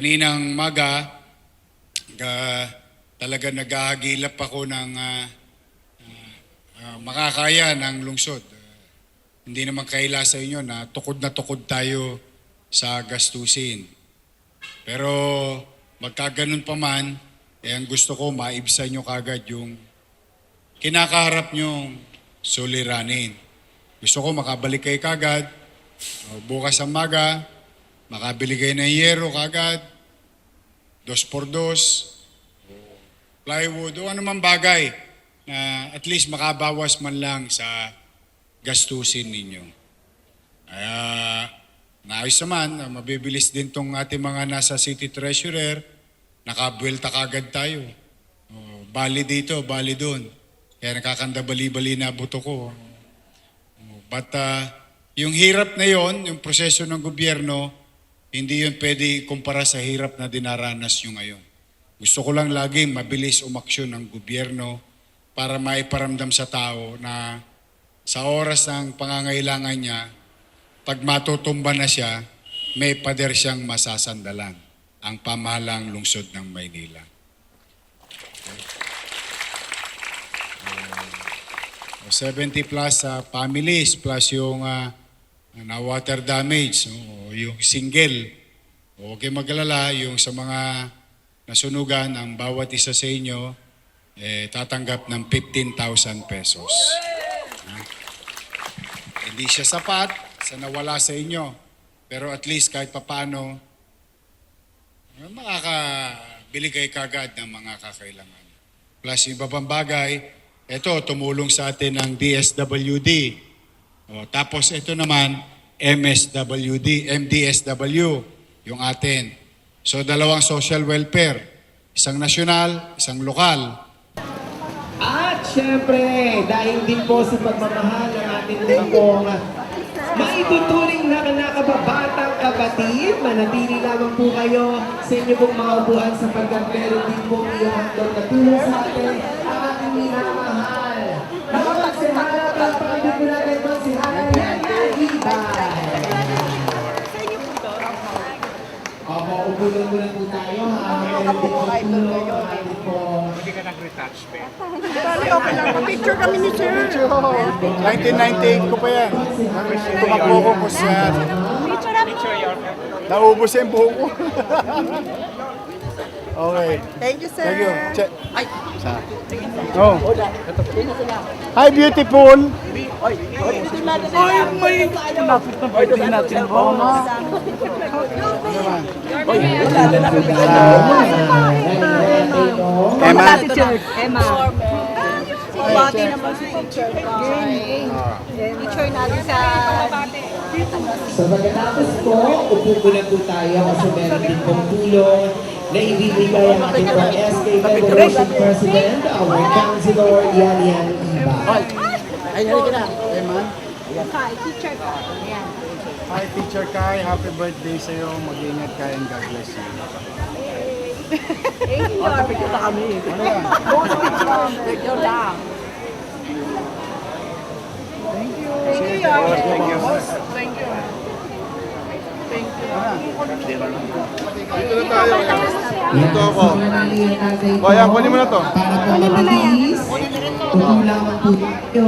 kaninang maga, ga, talaga naghahagilap ako ng ah, ah, ah, makakaya ng lungsod. Ah, hindi naman kaila sa inyo na tukod na tukod tayo sa gastusin. Pero magkaganon pa man, eh, ang gusto ko maibsan nyo kagad yung kinakaharap nyong suliranin. Gusto ko makabalik kayo kagad, o bukas ang maga, makabili kayo ng yero kagad, dos por dos, plywood, o anumang bagay na at least makabawas man lang sa gastusin ninyo. Kaya naayos naman, ah, mabibilis din tong ating mga nasa city treasurer, nakabuelta kagad tayo. O, bali dito, bali doon. Kaya nakakanda bali-bali na buto ko. But uh, yung hirap na yon, yung proseso ng gobyerno, hindi yun pwede kumpara sa hirap na dinaranas nyo ngayon. Gusto ko lang laging mabilis umaksyon ng gobyerno para maiparamdam sa tao na sa oras ng pangangailangan niya, pag matutumba na siya, may pader siyang masasandalan ang pamahalang lungsod ng Maynila. O 70 plus sa families plus yung ah, na water damage o yung single. Huwag kayong magalala, yung sa mga nasunugan, ang bawat isa sa inyo eh, tatanggap ng 15,000 pesos. Ah. Hindi siya sapat sa nawala sa inyo. Pero at least kahit papano, eh, makakabili kayo kagad ng mga kakailangan. Plus yung iba pang bagay, ito, tumulong sa atin ng DSWD. O, tapos ito naman, MSWD, MDSW, yung atin. So dalawang social welfare, isang nasyonal, isang lokal. At syempre, dahil din po sa pagmamahal ng ating din pong maituturing na kinakababatang kapatid, manatili lamang po kayo sa inyo pong mga upuan sapagkat meron din po ihahandog na tulong sa atin Dali, okay lang. Picture kami ni Sir. 1998 ko pa yan. Tumakbo ko po sa... Picture ako. Naubos yung buho ko. okay. Thank you, Sir. Thank you. Check. Oh. Hi, beautiful. Ay, may... Lapit na birthday natin. Oo nga. Emma. Emma. Bati naman si teacher guy. Teacher natin sa... So pagkatapos po, upo po na po tayo kasi meron din pong tulong na ibibigay ang ating pong SK Federation President, our Councilor Yalian Iba. Ay, halika na. Emma. Hi, teacher ko. Hi, Teacher Kai. Happy birthday sa'yo. Mag-ingat ka and God bless you. Thank you, Yorme. kami. Ano yan? Picture lang. Thank you. Thank you. Thank you. Thank you. Thank you. Dito na tayo. Ito ako. Bayan, kunin mo na to. Para po mabilis, lamang po tayo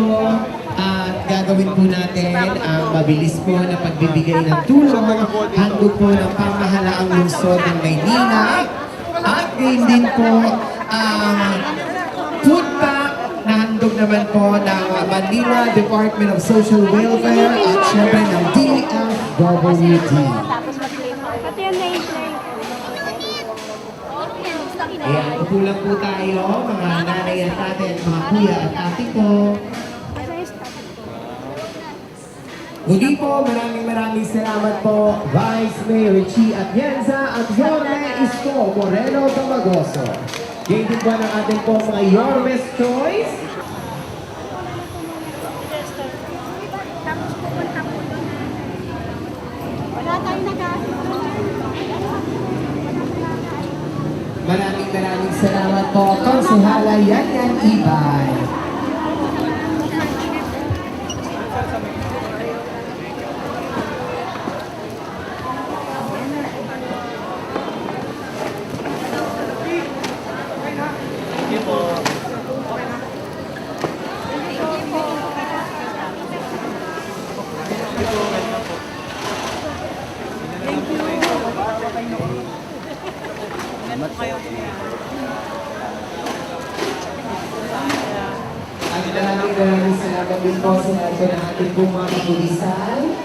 at gagawin po natin ang mabilis po na pagbibigay ng tulong handog po ng pamahalaang lungsod ng Maynila at gayon din po ang food pack na handog naman po ng Manila Department of Social Welfare at syempre ng DFWD. Ayan, upo lang po tayo, mga nanay at tate at mga kuya at ate ko. Muli po, maraming maraming salamat po, Vice Mayor Chi Atienza at Yorme Isko Moreno. Ganyan din po ng ating po mga Yorme's Choice. Tapos pupunta po doon. Wala tayong Thank you. Thank Ganda po kayo. Ang ilang ang salamat din po sa lahat ng ating pong mga kapulisan.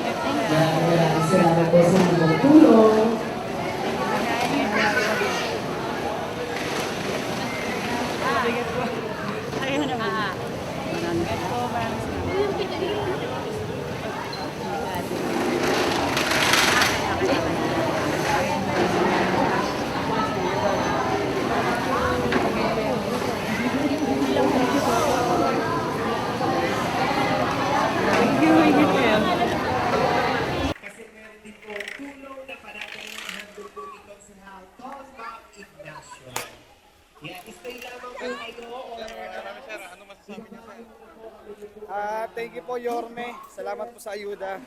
Ah, thank you po Yorme. Salamat po sa ayuda.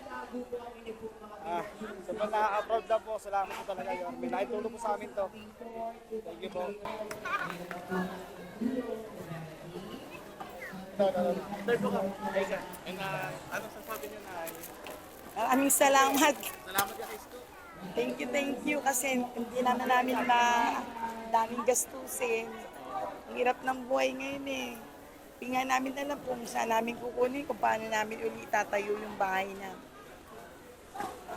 Ah, mga na-approve na po, salamat po talaga Yorme. Naitulong po sa amin to. Thank you po. Maraming salamat. Thank you, thank you kasi hindi naman namin ma daming gastusin. Ang hirap ng buhay ngayon eh. Hindi nga namin alam kung saan namin kukunin, kung paano namin uli itatayo yung bahay na.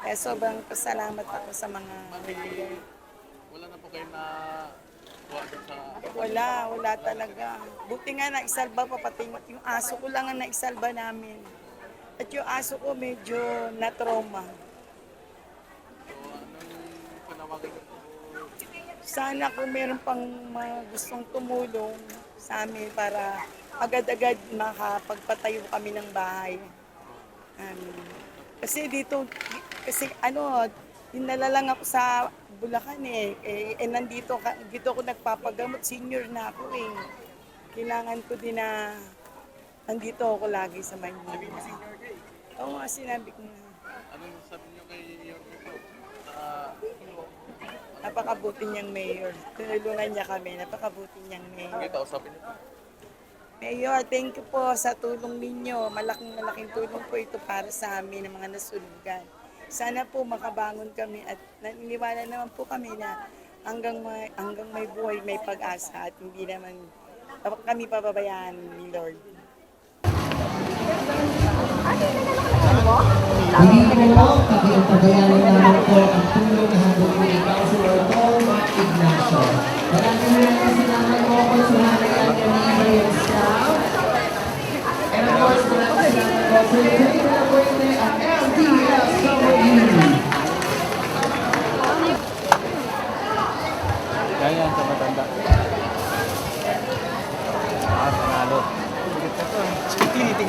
Kaya sobrang pasalamat ako sa mga Wala na po kayo na sa Wala, wala talaga. Buti nga naisalba pa pati yung- aso ko lang ang naisalba namin. At yung aso ko medyo na-trauma. Sana kung meron pang mga gustong tumulong sa amin para agad-agad makapagpatayo kami ng bahay. Um, kasi dito, kasi ano, dinala lang ako sa Bulacan eh. Eh, eh nandito, ka- dito ako nagpapagamot, senior na ako eh. Kailangan ko din na nandito ako lagi sa Manila. Oo nga, sinabi ko na. anong sabi niyo kay Yorme po sa Napakabuti niyang mayor. Tinulungan niya kami. Napakabuti niyang mayor. kita usapin niyo Mayor, thank you po sa tulong ninyo. Malaking malaking tulong po ito para sa amin ng mga nasunugan. Sana po makabangon kami at naniniwala naman po kami na hanggang may, hanggang may buhay may pag-asa at hindi naman kami pababayaan ni Lord. Hindi po, tabi-tabayanan naman po ang tulong na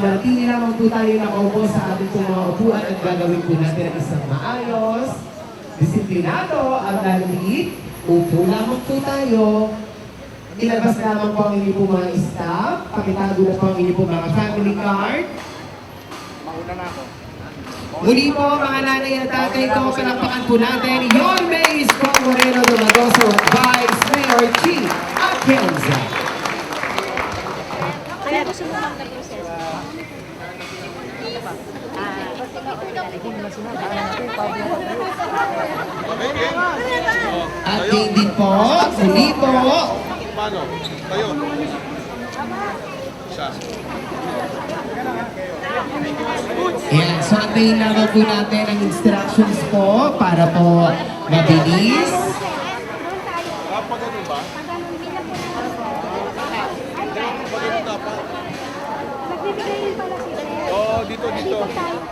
manatili lamang po tayo nakaupo sa ating pong mga upuan at gagawin po natin ang isang maayos, disiplinado at laliit. Upo lamang po tayo. Ilabas lamang po ang inyong po mga staff. Pakitago na po ang inyong po mga family card. Mauna na ako. Muli po mga nanay at tatay ko, palakpakan po natin Yon Mays Kong Moreno Domagoso, Vice Mayor Chief Atienza. Kaya At hindi po, muli po, Paano? Tayo. Siya. Yan, so antayin lamang po natin ang instructions po para po mabilis. 拜拜